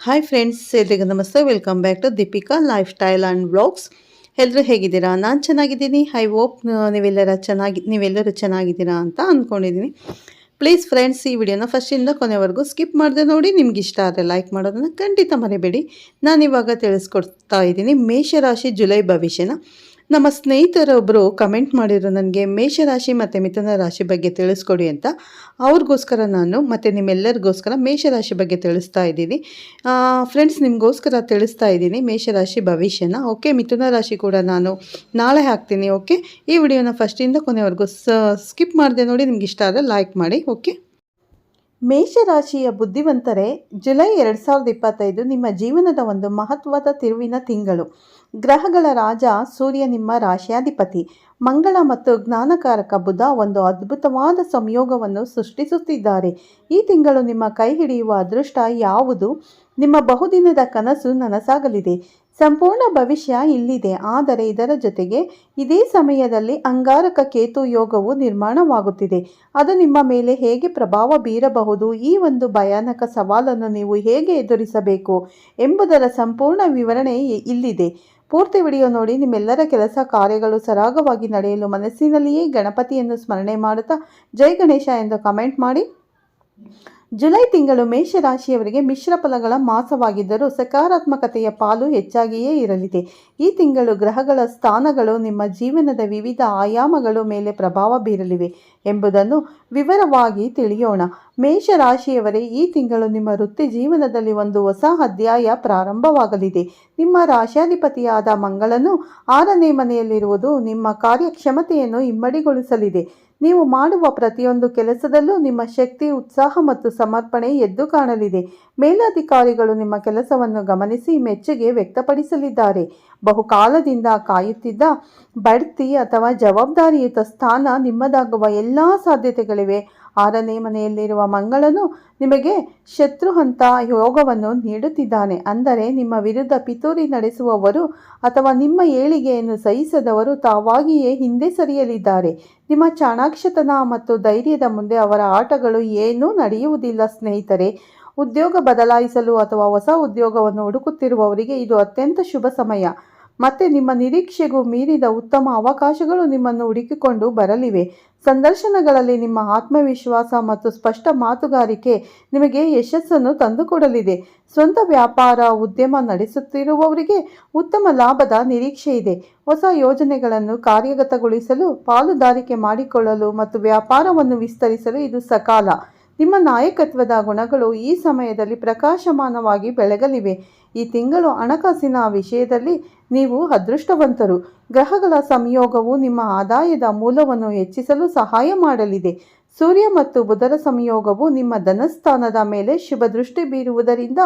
Hi friends ಎಲ್ರಿಗೂ ನಮಸ್ತೆ. Welcome back to Deepika lifestyle and blogs ಎಲ್ಲರೂ ಹೇಗಿದ್ದೀರಾ? ನಾನು ಚೆನ್ನಾಗಿದ್ದೀನಿ. ಐ ಹೋಪ್ ನೀವೆಲ್ಲರ ಚೆನ್ನಾಗಿ, ನೀವೆಲ್ಲರೂ ಚೆನ್ನಾಗಿದ್ದೀರಾ ಅಂತ ಅಂದ್ಕೊಂಡಿದ್ದೀನಿ ಪ್ಲೀಸ್ ಫ್ರೆಂಡ್ಸ್ ಈ ವಿಡಿಯೋನ ಫಸ್ಟಿಂದ ಕೊನೆವರೆಗೂ ಸ್ಕಿಪ್ ಮಾಡಿದೆ ನೋಡಿ. ನಿಮ್ಗೆ ಇಷ್ಟ ಆದರೆ ಲೈಕ್ ಮಾಡೋದನ್ನು ಖಂಡಿತ ಮರಿಬೇಡಿ. ನಾನಿವಾಗ ತಿಳಿಸ್ಕೊಡ್ತಾ ಇದ್ದೀನಿ. ಮೇಷರಾಶಿ ಜುಲೈ ಭವಿಷ್ಯನ. ನಮ್ಮ ಸ್ನೇಹಿತರೊಬ್ಬರು ಕಮೆಂಟ್ ಮಾಡಿದ್ರು, ನನಗೆ ಮೇಷರಾಶಿ ಮತ್ತು ಮಿಥುನ ರಾಶಿ ಬಗ್ಗೆ ತಿಳಿಸ್ಕೊಡಿ ಅಂತ. ಅವ್ರಿಗೋಸ್ಕರ ನಾನು ಮತ್ತು ನಿಮ್ಮೆಲ್ಲರಿಗೋಸ್ಕರ ಮೇಷರಾಶಿ ಬಗ್ಗೆ ತಿಳಿಸ್ತಾ ಇದ್ದೀನಿ. ಫ್ರೆಂಡ್ಸ್ ನಿಮಗೋಸ್ಕರ ತಿಳಿಸ್ತಾ ಇದ್ದೀನಿ ಮೇಷರಾಶಿ ಭವಿಷ್ಯನ. ಓಕೆ ಮಿಥುನ ರಾಶಿ ಕೂಡ ನಾನು ನಾಳೆ ಹಾಕ್ತೀನಿ ಓಕೆ ಈ ವಿಡಿಯೋನ ಫಸ್ಟಿಂದ ಕೊನೆವರೆಗೂ ಸ್ಕಿಪ್ ಮಾಡಿದೆ ನೋಡಿ, ನಿಮ್ಗೆ ಇಷ್ಟ ಆದರೆ ಲೈಕ್ ಮಾಡಿ ಓಕೆ ಮೇಷರಾಶಿಯ ಬುದ್ಧಿವಂತರೇ, ಜುಲೈ ಎರಡು ಸಾವಿರದ ಇಪ್ಪತ್ತೈದು ನಿಮ್ಮ ಜೀವನದ ಒಂದು ಮಹತ್ವದ ತಿರುವಿನ ತಿಂಗಳು. ಗ್ರಹಗಳ ರಾಜ ಸೂರ್ಯ ನಿಮ್ಮ ರಾಶಿಯಾಧಿಪತಿ. ಮಂಗಳ ಮತ್ತು ಜ್ಞಾನಕಾರಕ ಬುಧ ಒಂದು ಅದ್ಭುತವಾದ ಸಂಯೋಗವನ್ನು ಸೃಷ್ಟಿಸುತ್ತಿದ್ದಾರೆ. ಈ ತಿಂಗಳು ನಿಮ್ಮ ಕೈ ಹಿಡಿಯುವ ಅದೃಷ್ಟ ಯಾವುದು? ನಿಮ್ಮ ಬಹುದಿನದ ಕನಸು ನನಸಾಗಲಿದೆ. ಸಂಪೂರ್ಣ ಭವಿಷ್ಯ ಇಲ್ಲಿದೆ. ಆದರೆ ಇದರ ಜೊತೆಗೆ ಇದೇ ಸಮಯದಲ್ಲಿ ಅಂಗಾರಕ ಕೇತು ಯೋಗವು ನಿರ್ಮಾಣವಾಗುತ್ತಿದೆ. ಅದು ನಿಮ್ಮ ಮೇಲೆ ಹೇಗೆ ಪ್ರಭಾವ ಬೀರಬಹುದು? ಈ ಒಂದು ಭಯಾನಕ ಸವಾಲನ್ನು ನೀವು ಹೇಗೆ ಎದುರಿಸಬೇಕು ಎಂಬುದರ ಸಂಪೂರ್ಣ ವಿವರಣೆ ಇಲ್ಲಿದೆ. ಪೂರ್ತಿ ವಿಡಿಯೋ ನೋಡಿ. ನಿಮ್ಮೆಲ್ಲರ ಕೆಲಸ ಕಾರ್ಯಗಳು ಸರಾಗವಾಗಿ ನಡೆಯಲು ಮನಸ್ಸಿನಲ್ಲಿಯೇ ಗಣಪತಿಯನ್ನು ಸ್ಮರಣೆ ಮಾಡುತ್ತಾ ಜೈ ಗಣೇಶ ಎಂದು ಕಮೆಂಟ್ ಮಾಡಿ. ಜುಲೈ ತಿಂಗಳು ಮೇಷರಾಶಿಯವರಿಗೆ ಮಿಶ್ರ ಫಲಗಳ ಮಾಸವಾಗಿದ್ದರೂ ಸಕಾರಾತ್ಮಕತೆಯ ಪಾಲು ಹೆಚ್ಚಾಗಿಯೇ ಇರಲಿದೆ. ಈ ತಿಂಗಳು ಗ್ರಹಗಳ ಸ್ಥಾನಗಳು ನಿಮ್ಮ ಜೀವನದ ವಿವಿಧ ಆಯಾಮಗಳ ಮೇಲೆ ಪ್ರಭಾವ ಬೀರಲಿವೆ ಎಂಬುದನ್ನು ವಿವರವಾಗಿ ತಿಳಿಯೋಣ. ಮೇಷರಾಶಿಯವರೇ, ಈ ತಿಂಗಳು ನಿಮ್ಮ ವೃತ್ತಿ ಜೀವನದಲ್ಲಿ ಒಂದು ಹೊಸ ಅಧ್ಯಾಯ ಪ್ರಾರಂಭವಾಗಲಿದೆ. ನಿಮ್ಮ ರಾಶಾಧಿಪತಿಯಾದ ಮಂಗಳನು ಆರನೇ ಮನೆಯಲ್ಲಿರುವುದು ನಿಮ್ಮ ಕಾರ್ಯಕ್ಷಮತೆಯನ್ನು ಇಮ್ಮಡಿಗೊಳಿಸಲಿದೆ. ನೀವು ಮಾಡುವ ಪ್ರತಿಯೊಂದು ಕೆಲಸದಲ್ಲೂ ನಿಮ್ಮ ಶಕ್ತಿ, ಉತ್ಸಾಹ ಮತ್ತು ಸಮರ್ಪಣೆ ಎದ್ದು ಕಾಣಲಿದೆ. ಮೇಲಾಧಿಕಾರಿಗಳು ನಿಮ್ಮ ಕೆಲಸವನ್ನು ಗಮನಿಸಿ ಮೆಚ್ಚುಗೆ ವ್ಯಕ್ತಪಡಿಸಲಿದ್ದಾರೆ. ಬಹುಕಾಲದಿಂದ ಕಾಯುತ್ತಿದ್ದ ಬಡ್ತಿ ಅಥವಾ ಜವಾಬ್ದಾರಿಯುತ ಸ್ಥಾನ ನಿಮ್ಮದಾಗುವ ಎಲ್ಲ ಸಾಧ್ಯತೆಗಳಿವೆ. ಆರನೇ ಮನೆಯಲ್ಲಿರುವ ಮಂಗಳನು ನಿಮಗೆ ಶತ್ರುಹಂತ ಯೋಗವನ್ನು ನೀಡುತ್ತಿದ್ದಾನೆ. ಅಂದರೆ ನಿಮ್ಮ ವಿರುದ್ಧ ಪಿತೂರಿ ನಡೆಸುವವರು ಅಥವಾ ನಿಮ್ಮ ಏಳಿಗೆಯನ್ನು ಸಹಿಸದವರು ತಾವಾಗಿಯೇ ಹಿಂದೆ ಸರಿಯಲಿದ್ದಾರೆ. ನಿಮ್ಮ ಚಾಣಾಕ್ಷತನ ಮತ್ತು ಧೈರ್ಯದ ಮುಂದೆ ಅವರ ಆಟಗಳು ಏನೂ ನಡೆಯುವುದಿಲ್ಲ ಸ್ನೇಹಿತರೆ. ಉದ್ಯೋಗ ಬದಲಾಯಿಸಲು ಅಥವಾ ಹೊಸ ಉದ್ಯೋಗವನ್ನು ಹುಡುಕುತ್ತಿರುವವರಿಗೆ ಇದು ಅತ್ಯಂತ ಶುಭ ಸಮಯ. ಮತ್ತೆ ನಿಮ್ಮ ನಿರೀಕ್ಷೆಗೂ ಮೀರಿದ ಉತ್ತಮ ಅವಕಾಶಗಳು ನಿಮ್ಮನ್ನು ಹುಡುಕಿಕೊಂಡು ಬರಲಿವೆ. ಸಂದರ್ಶನಗಳಲ್ಲಿ ನಿಮ್ಮ ಆತ್ಮವಿಶ್ವಾಸ ಮತ್ತು ಸ್ಪಷ್ಟ ಮಾತುಗಾರಿಕೆ ನಿಮಗೆ ಯಶಸ್ಸನ್ನು ತಂದುಕೊಡಲಿದೆ. ಸ್ವಂತ ವ್ಯಾಪಾರ, ಉದ್ಯಮ ನಡೆಸುತ್ತಿರುವವರಿಗೆ ಉತ್ತಮ ಲಾಭದ ನಿರೀಕ್ಷೆ ಇದೆ. ಹೊಸ ಯೋಜನೆಗಳನ್ನು ಕಾರ್ಯಗತಗೊಳಿಸಲು, ಪಾಲುದಾರಿಕೆ ಮಾಡಿಕೊಳ್ಳಲು ಮತ್ತು ವ್ಯಾಪಾರವನ್ನು ವಿಸ್ತರಿಸಲು ಇದು ಸಕಾಲ. ನಿಮ್ಮ ನಾಯಕತ್ವದ ಗುಣಗಳು ಈ ಸಮಯದಲ್ಲಿ ಪ್ರಕಾಶಮಾನವಾಗಿ ಬೆಳಗಲಿವೆ. ಈ ತಿಂಗಳು ಹಣಕಾಸಿನ ವಿಷಯದಲ್ಲಿ ನೀವು ಅದೃಷ್ಟವಂತರು. ಗ್ರಹಗಳ ಸಂಯೋಗವು ನಿಮ್ಮ ಆದಾಯದ ಮೂಲವನ್ನು ಹೆಚ್ಚಿಸಲು ಸಹಾಯ ಮಾಡಲಿದೆ. ಸೂರ್ಯ ಮತ್ತು ಬುಧರ ಸಂಯೋಗವು ನಿಮ್ಮ ಧನಸ್ಥಾನದ ಮೇಲೆ ಶುಭ ದೃಷ್ಟಿ ಬೀರುವುದರಿಂದ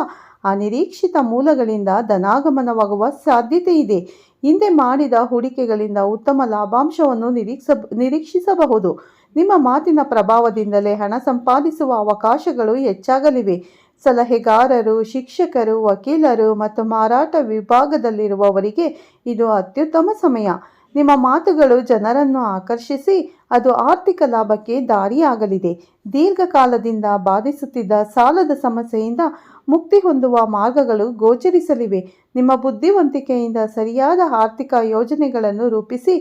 ಅನಿರೀಕ್ಷಿತ ಮೂಲಗಳಿಂದ ಧನಾಗಮನವಾಗುವ ಸಾಧ್ಯತೆ ಇದೆ. ಹಿಂದೆ ಮಾಡಿದ ಹೂಡಿಕೆಗಳಿಂದ ಉತ್ತಮ ಲಾಭಾಂಶವನ್ನು ನಿರೀಕ್ಷ, ನಿರೀಕ್ಷಿಸಬಹುದು. ನಿಮ್ಮ ಮಾತಿನ ಪ್ರಭಾವದಿಂದಲೇ ಹಣ ಸಂಪಾದಿಸುವ ಅವಕಾಶಗಳು ಹೆಚ್ಚಾಗಲಿವೆ. ಸಲಹೆಗಾರರು, ಶಿಕ್ಷಕರು, ವಕೀಲರು ಮತ್ತು ಮಾರಾಟ ವಿಭಾಗದಲ್ಲಿರುವವರಿಗೆ ಇದು ಅತ್ಯುತ್ತಮ ಸಮಯ. ನಿಮ್ಮ ಮಾತುಗಳು ಜನರನ್ನು ಆಕರ್ಷಿಸಿ, ಅದು ಆರ್ಥಿಕ ಲಾಭಕ್ಕೆ ದಾರಿಯಾಗಲಿದೆ. ದೀರ್ಘಕಾಲದಿಂದ ಬಾಧಿಸುತ್ತಿದ್ದ ಸಾಲದ ಸಮಸ್ಯೆಯಿಂದ ಮುಕ್ತಿ ಹೊಂದುವ ಮಾರ್ಗಗಳು ಗೋಚರಿಸಲಿವೆ. ನಿಮ್ಮ ಬುದ್ಧಿವಂತಿಕೆಯಿಂದ ಸರಿಯಾದ ಆರ್ಥಿಕ ಯೋಜನೆಗಳನ್ನು ರೂಪಿಸಿ,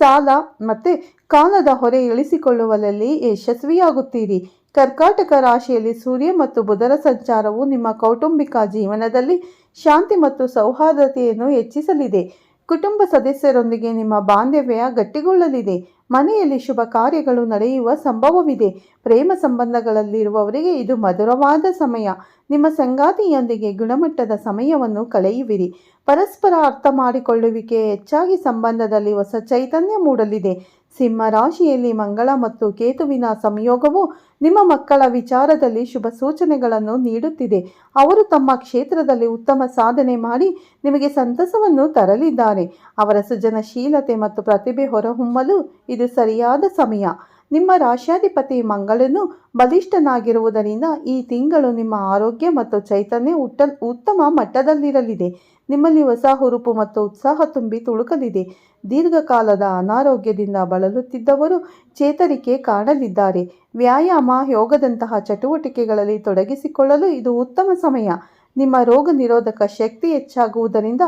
ಸಾಲ ಮತ್ತು ಕಾಲದ ಹೊರೆ ಇಳಿಸಿಕೊಳ್ಳುವಲ್ಲಿ ಯಶಸ್ವಿಯಾಗುತ್ತೀರಿ. ಕರ್ಕಾಟಕ ರಾಶಿಯಲ್ಲಿ ಸೂರ್ಯ ಮತ್ತು ಬುಧರ ಸಂಚಾರವು ನಿಮ್ಮ ಕೌಟುಂಬಿಕ ಜೀವನದಲ್ಲಿ ಶಾಂತಿ ಮತ್ತು ಸೌಹಾರ್ದತೆಯನ್ನು ಹೆಚ್ಚಿಸಲಿದೆ. ಕುಟುಂಬ ಸದಸ್ಯರೊಂದಿಗೆ ನಿಮ್ಮ ಬಾಂಧವ್ಯ ಗಟ್ಟಿಗೊಳ್ಳಲಿದೆ. ಮನೆಯಲ್ಲಿ ಶುಭ ಕಾರ್ಯಗಳು ನಡೆಯುವ ಸಂಭವವಿದೆ. ಪ್ರೇಮ ಸಂಬಂಧಗಳಲ್ಲಿರುವವರಿಗೆ ಇದು ಮಧುರವಾದ ಸಮಯ. ನಿಮ್ಮ ಸಂಗಾತಿಯೊಂದಿಗೆ ಗುಣಮಟ್ಟದ ಸಮಯವನ್ನು ಕಳೆಯುವಿರಿ. ಪರಸ್ಪರ ಅರ್ಥ ಮಾಡಿಕೊಳ್ಳುವಿಕೆ ಹೆಚ್ಚಾಗಿ ಸಂಬಂಧದಲ್ಲಿ ಹೊಸ ಚೈತನ್ಯ ಮೂಡಲಿದೆ. ಸಿಂಹ ರಾಶಿಯಲ್ಲಿ ಮಂಗಳ ಮತ್ತು ಕೇತುವಿನ ಸಂಯೋಗವು ನಿಮ್ಮ ಮಕ್ಕಳ ವಿಚಾರದಲ್ಲಿ ಶುಭ ಸೂಚನೆಗಳನ್ನು ನೀಡುತ್ತಿದೆ. ಅವರು ತಮ್ಮ ಕ್ಷೇತ್ರದಲ್ಲಿ ಉತ್ತಮ ಸಾಧನೆ ಮಾಡಿ ನಿಮಗೆ ಸಂತಸವನ್ನು ತರಲಿದ್ದಾರೆ. ಅವರ ಸೃಜನಶೀಲತೆ ಮತ್ತು ಪ್ರತಿಭೆ ಹೊರಹೊಮ್ಮಲು ಇದು ಸರಿಯಾದ ಸಮಯ. ನಿಮ್ಮ ರಾಶ್ಯಾಧಿಪತಿ ಮಂಗಳನು ಬಲಿಷ್ಠನಾಗಿರುವುದರಿಂದ ಈ ತಿಂಗಳು ನಿಮ್ಮ ಆರೋಗ್ಯ ಮತ್ತು ಚೈತನ್ಯ ಉಟ್ಟ, ಉತ್ತಮ ಮಟ್ಟದಲ್ಲಿರಲಿದೆ. ನಿಮ್ಮಲ್ಲಿ ಹೊಸ ಹುರುಪು ಮತ್ತು ಉತ್ಸಾಹ ತುಂಬಿ ತುಳುಕಲಿದೆ. ದೀರ್ಘಕಾಲದ ಅನಾರೋಗ್ಯದಿಂದ ಬಳಲುತ್ತಿದ್ದವರು ಚೇತರಿಕೆ ಕಾಣಲಿದ್ದಾರೆ. ವ್ಯಾಯಾಮ, ಯೋಗದಂತಹ ಚಟುವಟಿಕೆಗಳಲ್ಲಿ ತೊಡಗಿಸಿಕೊಳ್ಳಲು ಇದು ಉತ್ತಮ ಸಮಯ. ನಿಮ್ಮ ರೋಗ ನಿರೋಧಕ ಶಕ್ತಿ ಹೆಚ್ಚಾಗುವುದರಿಂದ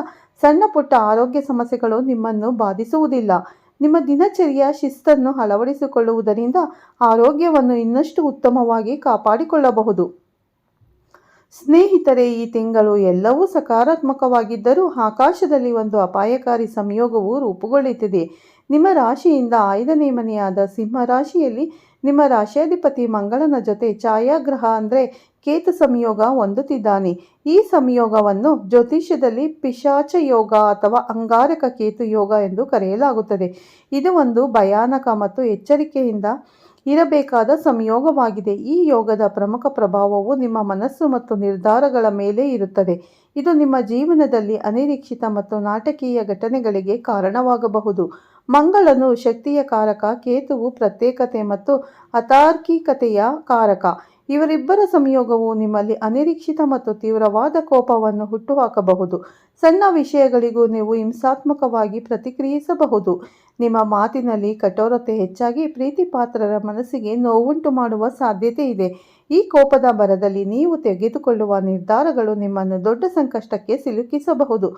ಸಣ್ಣ ಪುಟ್ಟ ಆರೋಗ್ಯ ಸಮಸ್ಯೆಗಳು ನಿಮ್ಮನ್ನು ಬಾಧಿಸುವುದಿಲ್ಲ. ನಿಮ್ಮ ದಿನಚರಿಯ ಶಿಸ್ತನ್ನು ಅಳವಡಿಸಿಕೊಳ್ಳುವುದರಿಂದ ಆರೋಗ್ಯವನ್ನು ಇನ್ನಷ್ಟು ಉತ್ತಮವಾಗಿ ಕಾಪಾಡಿಕೊಳ್ಳಬಹುದು. ಸ್ನೇಹಿತರೆ, ಈ ತಿಂಗಳು ಎಲ್ಲವೂ ಸಕಾರಾತ್ಮಕವಾಗಿದ್ದರೂ ಆಕಾಶದಲ್ಲಿ ಒಂದು ಅಪಾಯಕಾರಿ ಸಂಯೋಗವು ರೂಪುಗೊಳ್ಳುತ್ತಿದೆ. ನಿಮ್ಮ ರಾಶಿಯಿಂದ ಐದನೇ ಮನೆಯಾದ ಸಿಂಹ ರಾಶಿಯಲ್ಲಿ ನಿಮ್ಮ ರಾಶಿಯಾಧಿಪತಿ ಮಂಗಳನ ಜೊತೆ ಛಾಯಾಗ್ರಹ ಅಂದರೆ ಕೇತು ಸಂಯೋಗ ಹೊಂದುತ್ತಿದ್ದಾನೆ. ಈ ಸಂಯೋಗವನ್ನು ಜ್ಯೋತಿಷ್ಯದಲ್ಲಿ ಪಿಶಾಚ ಯೋಗ ಅಥವಾ ಅಂಗಾರಕ ಕೇತು ಯೋಗ ಎಂದು ಕರೆಯಲಾಗುತ್ತದೆ. ಇದು ಒಂದು ಭಯಾನಕ ಮತ್ತು ಎಚ್ಚರಿಕೆಯಿಂದ ಇರಬೇಕಾದ ಸಂಯೋಗವಾಗಿದೆ. ಈ ಯೋಗದ ಪ್ರಮುಖ ಪ್ರಭಾವವು ನಿಮ್ಮ ಮನಸ್ಸು ಮತ್ತು ನಿರ್ಧಾರಗಳ ಮೇಲೆ ಇರುತ್ತದೆ. ಇದು ನಿಮ್ಮ ಜೀವನದಲ್ಲಿ ಅನಿರೀಕ್ಷಿತ ಮತ್ತು ನಾಟಕೀಯ ಘಟನೆಗಳಿಗೆ ಕಾರಣವಾಗಬಹುದು. ಮಂಗಳನು ಶಕ್ತಿಯ ಕಾರಕ, ಕೇತುವು ಪ್ರತ್ಯೇಕತೆ ಮತ್ತು ಅತಾರ್ಕಿಕತೆಯ ಕಾರಕ. ಇವರಿಬ್ಬರ ಸಂಯೋಗವು ನಿಮ್ಮಲ್ಲಿ ಅನಿರೀಕ್ಷಿತ ಮತ್ತು ತೀವ್ರವಾದ ಕೋಪವನ್ನು ಹುಟ್ಟುಹಾಕಬಹುದು. ಸಣ್ಣ ವಿಷಯಗಳಿಗೂ ನೀವು ಹಿಂಸಾತ್ಮಕವಾಗಿ ಪ್ರತಿಕ್ರಿಯಿಸಬಹುದು. ನಿಮ್ಮ ಮಾತಿನಲ್ಲಿ ಕಠೋರತೆ ಹೆಚ್ಚಾಗಿ ಪ್ರೀತಿಪಾತ್ರರ ಮನಸ್ಸಿಗೆ ನೋವುಂಟು ಮಾಡುವ ಸಾಧ್ಯತೆ ಇದೆ. ಈ ಕೋಪದ ಬರದಲ್ಲಿ ನೀವು ತೆಗೆದುಕೊಳ್ಳುವ ನಿರ್ಧಾರಗಳು ನಿಮ್ಮನ್ನು ದೊಡ್ಡ ಸಂಕಷ್ಟಕ್ಕೆ ಸಿಲುಕಿಸಬಹುದು.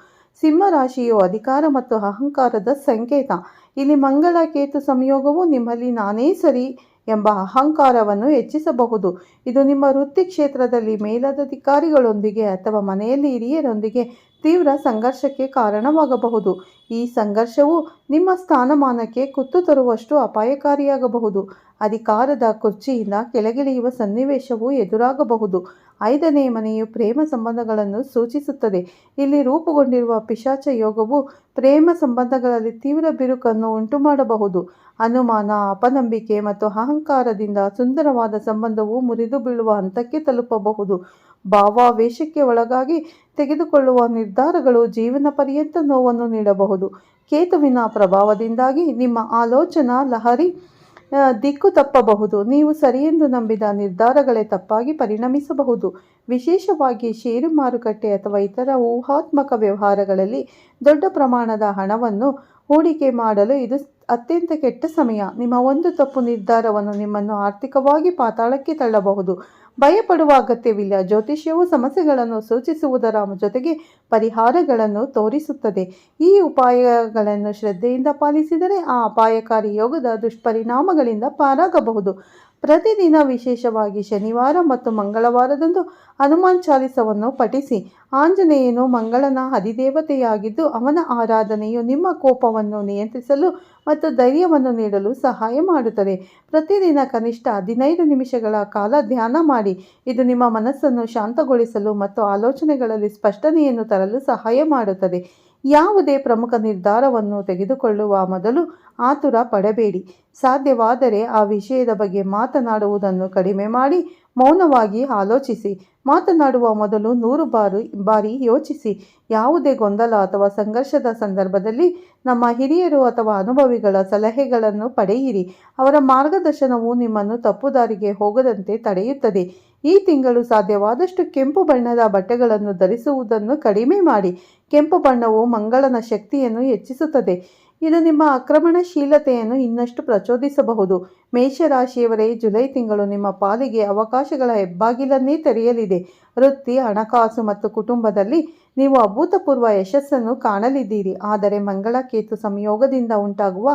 ಸಿಂಹರಾಶಿಯು ಅಧಿಕಾರ ಮತ್ತು ಅಹಂಕಾರದ ಸಂಕೇತ. ಇಲ್ಲಿ ಮಂಗಳ ಕೇತು ಸಂಯೋಗವು ನಿಮ್ಮಲ್ಲಿ ನಾನೇ ಸರಿ ಎಂಬ ಅಹಂಕಾರವನ್ನು ಹೆಚ್ಚಿಸಬಹುದು. ಇದು ನಿಮ್ಮ ವೃತ್ತಿ ಕ್ಷೇತ್ರದಲ್ಲಿ ಮೇಲಧಿಕಾರಿಗಳೊಂದಿಗೆ ಅಥವಾ ಮನೆಯಲ್ಲಿ ಹಿರಿಯರೊಂದಿಗೆ ತೀವ್ರ ಸಂಘರ್ಷಕ್ಕೆ ಕಾರಣವಾಗಬಹುದು. ಈ ಸಂಘರ್ಷವು ನಿಮ್ಮ ಸ್ಥಾನಮಾನಕ್ಕೆ ಕುತ್ತು ತರುವಷ್ಟು ಅಪಾಯಕಾರಿಯಾಗಬಹುದು. ಅಧಿಕಾರದ ಕುರ್ಚಿಯಿಂದ ಕೆಳಗಿಳಿಯುವ ಸನ್ನಿವೇಶವು ಎದುರಾಗಬಹುದು. ಐದನೇ ಮನೆಯು ಪ್ರೇಮ ಸಂಬಂಧಗಳನ್ನು ಸೂಚಿಸುತ್ತದೆ. ಇಲ್ಲಿ ರೂಪುಗೊಂಡಿರುವ ಪಿಶಾಚ ಯೋಗವು ಪ್ರೇಮ ಸಂಬಂಧಗಳಲ್ಲಿ ತೀವ್ರ ಬಿರುಕನ್ನು ಉಂಟುಮಾಡಬಹುದು. ಅನುಮಾನ, ಅಪನಂಬಿಕೆ ಮತ್ತು ಅಹಂಕಾರದಿಂದ ಸುಂದರವಾದ ಸಂಬಂಧವು ಮುರಿದು ಬೀಳುವ ಹಂತಕ್ಕೆ ತಲುಪಬಹುದು. ಭಾವಾವೇಶಕ್ಕೆ ಒಳಗಾಗಿ ತೆಗೆದುಕೊಳ್ಳುವ ನಿರ್ಧಾರಗಳು ಜೀವನ ಪರ್ಯಂತ ನೋವನ್ನು ನೀಡಬಹುದು. ಕೇತುವಿನ ಪ್ರಭಾವದಿಂದಾಗಿ ನಿಮ್ಮ ಆಲೋಚನಾ ಲಹರಿ ದಿಕ್ಕು ತಪ್ಪಬಹುದು. ನೀವು ಸರಿಯೆಂದು ನಂಬಿದ ನಿರ್ಧಾರಗಳೇ ತಪ್ಪಾಗಿ ಪರಿಣಮಿಸಬಹುದು. ವಿಶೇಷವಾಗಿ ಷೇರು ಮಾರುಕಟ್ಟೆ ಅಥವಾ ಇತರ ಊಹಾತ್ಮಕ ವ್ಯವಹಾರಗಳಲ್ಲಿ ದೊಡ್ಡ ಪ್ರಮಾಣದ ಹಣವನ್ನು ಹೂಡಿಕೆ ಮಾಡಲು ಇದು ಅತ್ಯಂತ ಕೆಟ್ಟ ಸಮಯ. ನಿಮ್ಮ ಒಂದು ತಪ್ಪು ನಿರ್ಧಾರವನ್ನು ನಿಮ್ಮನ್ನು ಆರ್ಥಿಕವಾಗಿ ಪಾತಾಳಕ್ಕೆ ತಳ್ಳಬಹುದು. ಭಯಪಡುವ ಅಗತ್ಯವಿಲ್ಲ. ಜ್ಯೋತಿಷ್ಯವು ಸಮಸ್ಯೆಗಳನ್ನು ಸೂಚಿಸುವುದರ ಜೊತೆಗೆ ಪರಿಹಾರಗಳನ್ನು ತೋರಿಸುತ್ತದೆ. ಈ ಉಪಾಯಗಳನ್ನು ಶ್ರದ್ಧೆಯಿಂದ ಪಾಲಿಸಿದರೆ ಆ ಅಪಾಯಕಾರಿ ಯೋಗದ ದುಷ್ಪರಿಣಾಮಗಳಿಂದ ಪಾರಾಗಬಹುದು. ಪ್ರತಿದಿನ ವಿಶೇಷವಾಗಿ ಶನಿವಾರ ಮತ್ತು ಮಂಗಳವಾರದಂದು ಹನುಮಾನ್ ಚಾಲಿಸವನ್ನು ಪಠಿಸಿ. ಆಂಜನೇಯನು ಮಂಗಳನ ಅಧಿದೇವತೆಯಾಗಿದ್ದು ಅವನ ಆರಾಧನೆಯು ನಿಮ್ಮ ಕೋಪವನ್ನು ನಿಯಂತ್ರಿಸಲು ಮತ್ತು ಧೈರ್ಯವನ್ನು ನೀಡಲು ಸಹಾಯ ಮಾಡುತ್ತದೆ. ಪ್ರತಿದಿನ ಕನಿಷ್ಠ ಹದಿನೈದು ನಿಮಿಷಗಳ ಕಾಲ ಧ್ಯಾನ ಮಾಡಿ. ಇದು ನಿಮ್ಮ ಮನಸ್ಸನ್ನು ಶಾಂತಗೊಳಿಸಲು ಮತ್ತು ಆಲೋಚನೆಗಳಲ್ಲಿ ಸ್ಪಷ್ಟನೆಯನ್ನು ತರಲು ಸಹಾಯ ಮಾಡುತ್ತದೆ. ಯಾವುದೇ ಪ್ರಮುಖ ನಿರ್ಧಾರವನ್ನು ತೆಗೆದುಕೊಳ್ಳುವ ಮೊದಲು ಆತುರ ಪಡಬೇಡಿ. ಸಾಧ್ಯವಾದರೆ ಆ ವಿಷಯದ ಬಗ್ಗೆ ಮಾತನಾಡುವುದನ್ನು ಕಡಿಮೆ ಮಾಡಿ, ಮೌನವಾಗಿ ಆಲೋಚಿಸಿ. ಮಾತನಾಡುವ ಮೊದಲು ನೂರು ಬಾರಿ ಬಾರಿ ಯೋಚಿಸಿ. ಯಾವುದೇ ಗೊಂದಲ ಅಥವಾ ಸಂಘರ್ಷದ ಸಂದರ್ಭದಲ್ಲಿ ನಮ್ಮ ಹಿರಿಯರು ಅಥವಾ ಅನುಭವಿಗಳ ಸಲಹೆಗಳನ್ನು ಪಡೆಯಿರಿ. ಅವರ ಮಾರ್ಗದರ್ಶನವು ನಿಮ್ಮನ್ನು ತಪ್ಪು ದಾರಿಗೆ ಹೋಗದಂತೆ ತಡೆಯುತ್ತದೆ. ಈ ತಿಂಗಳು ಸಾಧ್ಯವಾದಷ್ಟು ಕೆಂಪು ಬಣ್ಣದ ಬಟ್ಟೆಗಳನ್ನು ಧರಿಸುವುದನ್ನು ಕಡಿಮೆ ಮಾಡಿ. ಕೆಂಪು ಬಣ್ಣವು ಮಂಗಳನ ಶಕ್ತಿಯನ್ನು ಹೆಚ್ಚಿಸುತ್ತದೆ. ಇದು ನಿಮ್ಮ ಆಕ್ರಮಣಶೀಲತೆಯನ್ನು ಇನ್ನಷ್ಟು ಪ್ರಚೋದಿಸಬಹುದು. ಮೇಷರಾಶಿಯವರೇ, ಜುಲೈ ತಿಂಗಳು ನಿಮ್ಮ ಪಾಲಿಗೆ ಅವಕಾಶಗಳ ಹೆಬ್ಬಾಗಿಲನ್ನೇ ತೆರೆಯಲಿದೆ. ವೃತ್ತಿ, ಹಣಕಾಸು ಮತ್ತು ಕುಟುಂಬದಲ್ಲಿ ನೀವು ಅಭೂತಪೂರ್ವ ಯಶಸ್ಸನ್ನು ಕಾಣಲಿದ್ದೀರಿ. ಆದರೆ ಮಂಗಳ ಕೇತು ಸಂಯೋಗದಿಂದ ಉಂಟಾಗುವ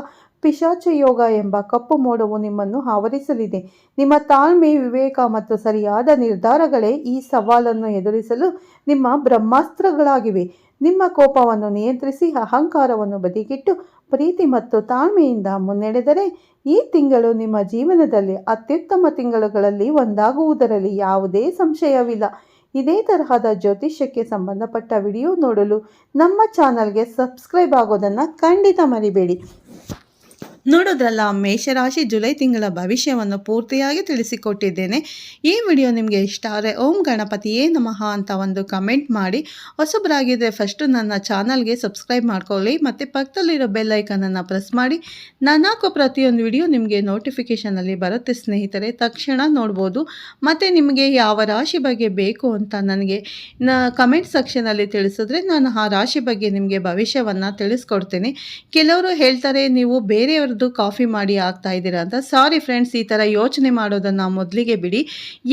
ಪಿಶಾಚ ಯೋಗ ಎಂಬ ಕಪ್ಪು ಮೋಡವು ನಿಮ್ಮನ್ನು ಆವರಿಸಲಿದೆ. ನಿಮ್ಮ ತಾಳ್ಮೆ, ವಿವೇಕ ಮತ್ತು ಸರಿಯಾದ ನಿರ್ಧಾರಗಳೇ ಈ ಸವಾಲನ್ನು ಎದುರಿಸಲು ನಿಮ್ಮ ಬ್ರಹ್ಮಾಸ್ತ್ರಗಳಾಗಿವೆ. ನಿಮ್ಮ ಕೋಪವನ್ನು ನಿಯಂತ್ರಿಸಿ, ಅಹಂಕಾರವನ್ನು ಬದಿಗಿಟ್ಟು, ಪ್ರೀತಿ ಮತ್ತು ತಾಳ್ಮೆಯಿಂದ ಮುನ್ನಡೆದರೆ ಈ ತಿಂಗಳು ನಿಮ್ಮ ಜೀವನದಲ್ಲಿ ಅತ್ಯುತ್ತಮ ತಿಂಗಳುಗಳಲ್ಲಿ ಒಂದಾಗುವುದರಲ್ಲಿ ಯಾವುದೇ ಸಂಶಯವಿಲ್ಲ. ಇದೇ ತರಹದ ಜ್ಯೋತಿಷ್ಯಕ್ಕೆ ಸಂಬಂಧಪಟ್ಟ ವಿಡಿಯೋ ನೋಡಲು ನಮ್ಮ ಚಾನಲ್ಗೆ ಸಬ್ಸ್ಕ್ರೈಬ್ ಆಗೋದನ್ನು ಖಂಡಿತ ಮರಿಬೇಡಿ. ನೋಡೋದ್ರಲ್ಲ, ಮೇಷರಾಶಿ ಜುಲೈ ತಿಂಗಳ ಭವಿಷ್ಯವನ್ನು ಪೂರ್ತಿಯಾಗಿ ತಿಳಿಸಿಕೊಟ್ಟಿದ್ದೇನೆ. ಈ ವಿಡಿಯೋ ನಿಮಗೆ ಇಷ್ಟ ಆದರೆ ಓಂ ಗಣಪತಿಯೇ ನಮಃ ಅಂತ ಒಂದು ಕಮೆಂಟ್ ಮಾಡಿ. ಹೊಸಬರಾಗಿದ್ದರೆ ಫಸ್ಟು ನನ್ನ ಚಾನಲ್ಗೆ ಸಬ್ಸ್ಕ್ರೈಬ್ ಮಾಡ್ಕೊಳ್ಳಿ, ಮತ್ತು ಪಕ್ಕದಲ್ಲಿರೋ ಬೆಲ್ಲೈಕನನ್ನು ಪ್ರೆಸ್ ಮಾಡಿ. ನಾನು ಹಾಕೋ ಪ್ರತಿಯೊಂದು ವಿಡಿಯೋ ನಿಮಗೆ ನೋಟಿಫಿಕೇಷನಲ್ಲಿ ಬರುತ್ತೆ ಸ್ನೇಹಿತರೆ, ತಕ್ಷಣ ನೋಡ್ಬೋದು. ಮತ್ತು ನಿಮಗೆ ಯಾವ ರಾಶಿ ಬಗ್ಗೆ ಬೇಕು ಅಂತ ನನಗೆ ನ ಕಮೆಂಟ್ ಸೆಕ್ಷನಲ್ಲಿ ತಿಳಿಸಿದ್ರೆ ನಾನು ಆ ರಾಶಿ ಬಗ್ಗೆ ನಿಮಗೆ ಭವಿಷ್ಯವನ್ನು ತಿಳಿಸ್ಕೊಡ್ತೇನೆ. ಕೆಲವರು ಹೇಳ್ತಾರೆ, ನೀವು ಬೇರೆಯವ್ರ ಥರದ್ದು ಕಾಫಿ ಮಾಡಿ ಆಗ್ತಾ ಇದ್ದೀರಾ ಅಂತ. ಸಾರಿ ಫ್ರೆಂಡ್ಸ್ ಈ ಥರ ಯೋಚನೆ ಮಾಡೋದನ್ನು ಮೊದಲಿಗೆ ಬಿಡಿ.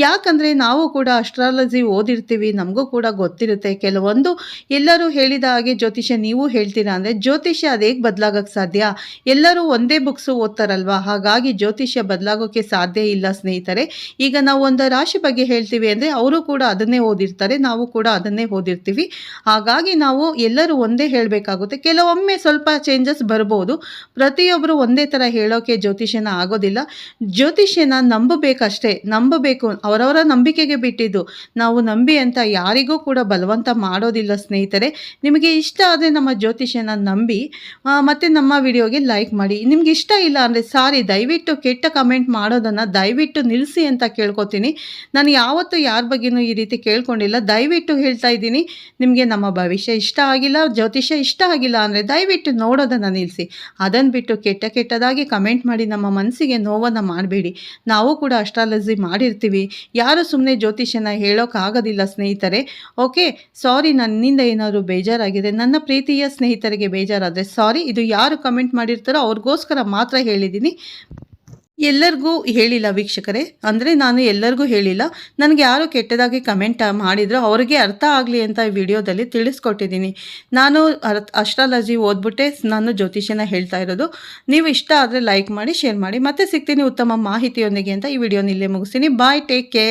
ಯಾಕಂದರೆ ನಾವು ಕೂಡ ಅಸ್ಟ್ರಾಲಜಿ ಓದಿರ್ತೀವಿ, ನಮಗೂ ಕೂಡ ಗೊತ್ತಿರುತ್ತೆ. ಕೆಲವೊಂದು ಎಲ್ಲರೂ ಹೇಳಿದ ಹಾಗೆ ಜ್ಯೋತಿಷ್ಯ ನೀವು ಹೇಳ್ತೀರಾ ಅಂದರೆ ಜ್ಯೋತಿಷ್ಯ ಅದು ಹೇಗೆ ಬದಲಾಗಕ್ಕೆ ಸಾಧ್ಯ? ಎಲ್ಲರೂ ಒಂದೇ ಬುಕ್ಸು ಓದ್ತಾರಲ್ವಾ? ಹಾಗಾಗಿ ಜ್ಯೋತಿಷ್ಯ ಬದಲಾಗೋಕ್ಕೆ ಸಾಧ್ಯ ಇಲ್ಲ ಸ್ನೇಹಿತರೆ. ಈಗ ನಾವು ಒಂದು ರಾಶಿ ಬಗ್ಗೆ ಹೇಳ್ತೀವಿ ಅಂದರೆ, ಅವರು ಕೂಡ ಅದನ್ನೇ ಓದಿರ್ತಾರೆ, ನಾವು ಕೂಡ ಅದನ್ನೇ ಓದಿರ್ತೀವಿ. ಹಾಗಾಗಿ ನಾವು ಎಲ್ಲರೂ ಒಂದೇ ಹೇಳಬೇಕಾಗುತ್ತೆ. ಕೆಲವೊಮ್ಮೆ ಸ್ವಲ್ಪ ಚೇಂಜಸ್ ಬರ್ಬೋದು. ಪ್ರತಿಯೊಬ್ಬರು ಒಂದೇ ಥರ ಹೇಳೋಕೆ ಜ್ಯೋತಿಷ್ಯನ ಆಗೋದಿಲ್ಲ. ಜ್ಯೋತಿಷ್ಯನ ನಂಬಬೇಕಷ್ಟೇ. ನಂಬಬೇಕು. ಅವರವರ ನಂಬಿಕೆಗೆ ಬಿಟ್ಟಿದ್ದು. ನಾವು ನಂಬಿ ಅಂತ ಯಾರಿಗೂ ಕೂಡ ಬಲವಂತ ಮಾಡೋದಿಲ್ಲ ಸ್ನೇಹಿತರೆ. ನಿಮಗೆ ಇಷ್ಟ ಆದರೆ ನಮ್ಮ ಜ್ಯೋತಿಷ್ಯನ ನಂಬಿ ಮತ್ತು ನಮ್ಮ ವಿಡಿಯೋಗೆ ಲೈಕ್ ಮಾಡಿ. ನಿಮ್ಗೆ ಇಷ್ಟ ಇಲ್ಲ ಅಂದರೆ ಸಾರಿ, ದಯವಿಟ್ಟು ಕೆಟ್ಟ ಕಮೆಂಟ್ ಮಾಡೋದನ್ನು ದಯವಿಟ್ಟು ನಿಲ್ಲಿಸಿ ಅಂತ ಕೇಳ್ಕೊತೀನಿ. ನಾನು ಯಾವತ್ತೂ ಯಾರ ಬಗ್ಗೆನೂ ಈ ರೀತಿ ಕೇಳ್ಕೊಂಡಿಲ್ಲ. ದಯವಿಟ್ಟು ಹೇಳ್ತಾ ಇದ್ದೀನಿ. ನಿಮಗೆ ನಮ್ಮ ಭವಿಷ್ಯ ಇಷ್ಟ ಆಗಿಲ್ಲ, ಜ್ಯೋತಿಷ್ಯ ಇಷ್ಟ ಆಗಿಲ್ಲ ಅಂದರೆ ದಯವಿಟ್ಟು ನೋಡೋದನ್ನು ನಿಲ್ಲಿಸಿ ಅದನ್ನು ಬಿಟ್ಟು ಕೆಟ್ಟ ಕೆಟ್ಟದಾಗಿ ಕಮೆಂಟ್ ಮಾಡಿ ನಮ್ಮ ಮನಸ್ಸಿಗೆ ನೋವನ್ನು ಮಾಡಬೇಡಿ. ನಾವು ಕೂಡ ಅಸ್ಟ್ರಾಲಜಿ ಮಾಡಿರ್ತೀವಿ. ಯಾರು ಸುಮ್ಮನೆ ಜ್ಯೋತಿಷ್ಯನ ಹೇಳೋಕ್ಕಾಗೋದಿಲ್ಲ ಸ್ನೇಹಿತರೆ. ಓಕೆ, ಸಾರಿ, ನನ್ನಿಂದ ಏನಾದರೂ ಬೇಜಾರಾಗಿದೆ, ನನ್ನ ಪ್ರೀತಿಯ ಸ್ನೇಹಿತರಿಗೆ ಬೇಜಾರಾದರೆ ಸಾರಿ, ಇದು ಯಾರು ಕಮೆಂಟ್ ಮಾಡಿರ್ತಾರೋ ಅವ್ರಿಗೋಸ್ಕರ ಮಾತ್ರ ಹೇಳಿದ್ದೀನಿ. ಎಲ್ಲರಿಗೂ ಹೇಳಿಲ್ಲ ವೀಕ್ಷಕರೇ. ಅಂದರೆ ನಾನು ಎಲ್ಲರಿಗೂ ಹೇಳಿಲ್ಲ. ನನಗೆ ಯಾರು ಕೆಟ್ಟದಾಗಿ ಕಮೆಂಟ್ ಮಾಡಿದ್ರು. ಅವರಿಗೆ ಅರ್ಥ ಆಗಲಿ ಅಂತ ಈ ವಿಡಿಯೋದಲ್ಲಿ ತಿಳಿಸ್ಕೊಟ್ಟಿದ್ದೀನಿ. ನಾನು ಅರ್ಥ ಅಸ್ಟ್ರಾಲಜಿ ಓದ್ಬಿಟ್ಟೆ. ನಾನು ಜ್ಯೋತಿಷ್ಯನ ಹೇಳ್ತಾ ಇರೋದು. ನೀವು ಇಷ್ಟ ಆದರೆ ಲೈಕ್ ಮಾಡಿ ಶೇರ್ ಮಾಡಿ. ಮತ್ತೆ ಸಿಗ್ತೀನಿ ಉತ್ತಮ ಮಾಹಿತಿಯೊಂದಿಗೆ ಅಂತ ಈ ವಿಡಿಯೋನ ಇಲ್ಲೇ ಮುಗಿಸ್ತೀನಿ. Bye take care